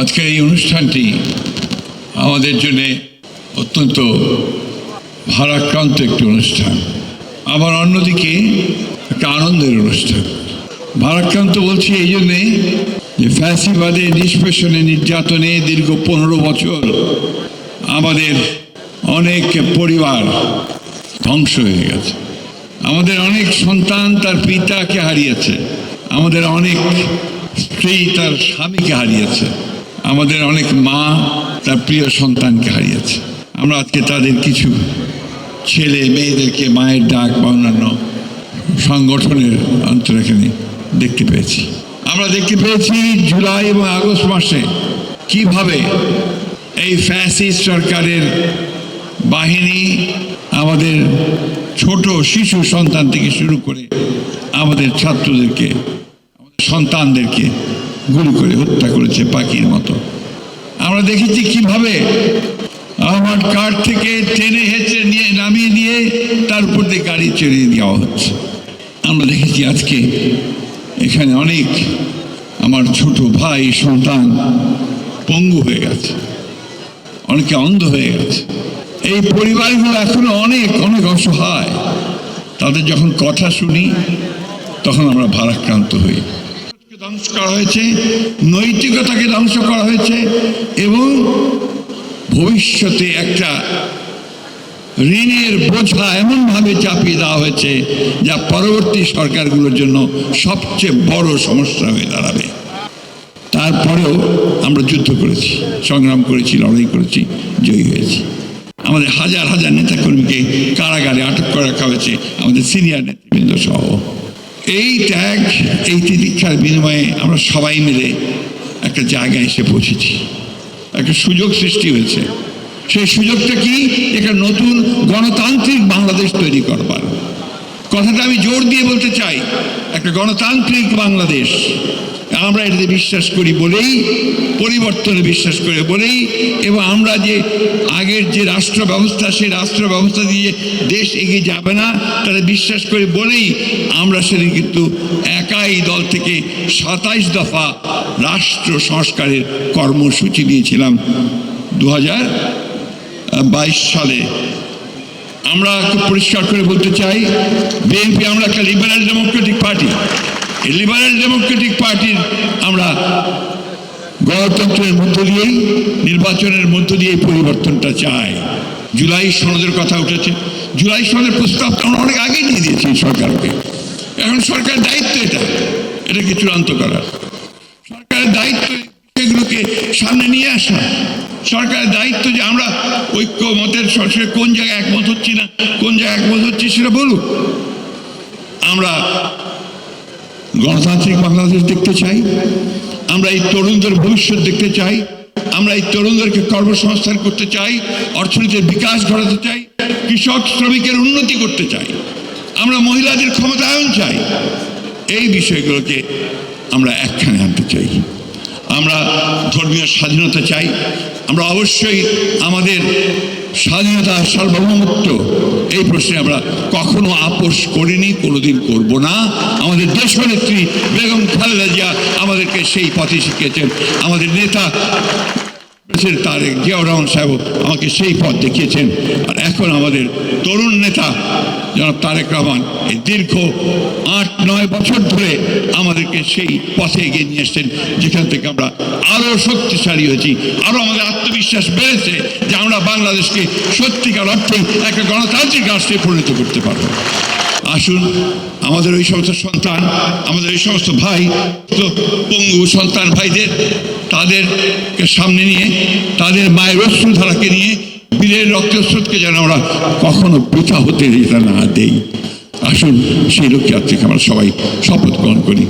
আজকের এই অনুষ্ঠানটি আমাদের জন্য অত্যন্ত ভারাক্রান্ত একটি অনুষ্ঠান। আবার অন্যদিকে একটা আনন্দের অনুষ্ঠান। ভারাক্রান্ত বলছি এই জন্যে যে ফ্যাসিবাদে, নিষ্পেষণে, নির্যাতনে দীর্ঘ পনেরো বছর আমাদের অনেক পরিবার ধ্বংস হয়ে গেছে। আমাদের অনেক সন্তান তার পিতাকে হারিয়েছে। আমাদের অনেক স্ত্রী তার স্বামীকে হারিয়েছে। আমাদের অনেক মা তার প্রিয় সন্তানকে হারিয়েছে। আমরা আজকে তাদের কিছু ছেলে মেয়েদেরকে মায়ের ডাক বা অন্যান্য সংগঠনের অন্তর এখানে দেখতে পেয়েছি। আমরা দেখতে পেয়েছি জুলাই এবং আগস্ট মাসে কীভাবে এই ফ্যাসিস্ট সরকারের বাহিনী আমাদের ছোট শিশু সন্তান থেকে শুরু করে আমাদের ছাত্রদেরকে, আমাদের সন্তানদেরকে গুলি করে হত্যা করেছে পাখির মতো। আমরা দেখেছি কীভাবে আমার কার থেকে টেনে হেঁচে নিয়ে নামিয়ে নিয়ে তার উপর দিয়ে গাড়ি চড়িয়ে দেওয়া হচ্ছে। আমরা দেখেছি আজকে এখানে অনেক আমার ছোট ভাই, সন্তান পঙ্গু হয়ে গেছে। অনেকে অন্ধ হয়ে গেছে। এই পরিবারগুলো এখনও অনেক অনেক অসহায়। তাদের যখন কথা শুনি, তখন আমরা ভারাক্রান্ত হই। ধ্বংস করা হয়েছে, নৈতিকতাকে ধ্বংস করা হয়েছে এবং ভবিষ্যতে একটা ঋণের বোঝা এমনভাবে চাপিয়ে দেওয়া হয়েছে যা পরবর্তী সরকারগুলোর জন্য সবচেয়ে বড় সমস্যা হয়ে দাঁড়াবে। তারপরেও আমরা যুদ্ধ করেছি, সংগ্রাম করেছি, লড়াই করেছি, জয়ী হয়েছি। আমাদের হাজার হাজার নেতাকর্মীকে কারাগারে আটক করে রাখা হয়েছে, আমাদের সিনিয়র নেতৃবৃন্দ সহ। এই ত্যাগ এই তিতিক্ষার বিনিময়ে আমরা সবাই মিলে একটা জায়গায় এসে পৌঁছেছি। একটা সুযোগ সৃষ্টি হয়েছে। সেই সুযোগটা কি? একটা নতুন গণতান্ত্রিক বাংলাদেশ তৈরি করবার। কথাটা আমি জোর দিয়ে বলতে চাই, একটা গণতান্ত্রিক বাংলাদেশ। আমরা এটাতে বিশ্বাস করি বলেই, পরিবর্তনে বিশ্বাস করে বলেই, এবং আমরা যে আগের যে রাষ্ট্র ব্যবস্থা সেই রাষ্ট্র ব্যবস্থা দিয়ে দেশ এগিয়ে যাবে না, তারা বিশ্বাস করে বলেই আমরা সেদিন কিন্তু একাই দল থেকে সাতাইশ দফা রাষ্ট্র সংস্কারের কর্মসূচি দিয়েছিলাম দু সালে। আমরা খুব পরিষ্কার করে বলতে চাই, বিএনপি আমরা একটা liberal democratic party. Liberal democratic পার্টির আমরা গণতন্ত্রের মধ্য দিয়েই, নির্বাচনের মধ্য দিয়েই পরিবর্তনটা চাই। জুলাই সনদের কথা উঠেছে। জুলাই সনদের প্রস্তাব তো আমরা অনেক আগেই দিয়ে দিয়েছি সরকারকে। এখন সরকারের দায়িত্ব এটা। এটাকে চূড়ান্ত করার? সরকারের দায়িত্ব এগুলোকে সামনে নিয়ে আসা। সরকারের দায়িত্ব যে আমরা ঐক্য মতের সরাসরি কোন জায়গায় একমত হচ্ছি না, কোন জায়গায় একমত হচ্ছি সেটা বলুক। আমরা গণতান্ত্রিক বাংলাদেশ দেখতে চাই। আমরা এই তরুণদের ভবিষ্যৎ দেখতে চাই। আমরা এই তরুণদেরকে কর্মসংস্থান করতে চাই, অর্থনীতির বিকাশ ঘটাতে চাই, কৃষক শ্রমিকের উন্নতি করতে চাই। আমরা মহিলাদের ক্ষমতায়ন চাই। এই বিষয়গুলোকে আমরা একখানে আনতে চাই। আমরা ধর্মীয় স্বাধীনতা চাই। আমরা অবশ্যই আমাদের স্বাধীনতা সার্বভৌমত্ব। এই প্রশ্নে আমরা কখনো আপোষ করিনি, কোনোদিন করব না। আমাদের দেশনেত্রী বেগম খালেদা জিয়া আমাদেরকে সেই পথে শিখিয়েছেন। আমাদের নেতা প্রেসিডেন্ট তারেক জিয়াউর রহমান সাহেব আমাকে সেই পথ দেখিয়েছেন। আর এখন আমাদের তরুণ নেতা জনাব তারেক রহমান এই দীর্ঘ আট, নয় বছর ধরে আমাদেরকে সেই পথে এগিয়ে নিয়ে এসছেন, যেখান থেকে আমরা আরও শক্তিশালী হয়েছি, আরও আমাদের আত্মবিশ্বাস বেড়েছে যে আমরা বাংলাদেশকে সত্যিকার অর্থে একটা গণতান্ত্রিক রাষ্ট্রে পরিণত করতে পারব। আসুন, আমাদের ওই সমস্ত সন্তান, আমাদের এই সমস্ত ভাই পঙ্গু সন্তান ভাইদের, তাদেরকে সামনে নিয়ে, তাদের মায়ের অশ্রুধারাকে নিয়ে বীরের রক্তস্রোতকে যেন আমরা কখনো বৃথা হতে না দেই। আসুন, সেই লক্ষ্যে আমরা সবাই শপথ গ্রহণ করি।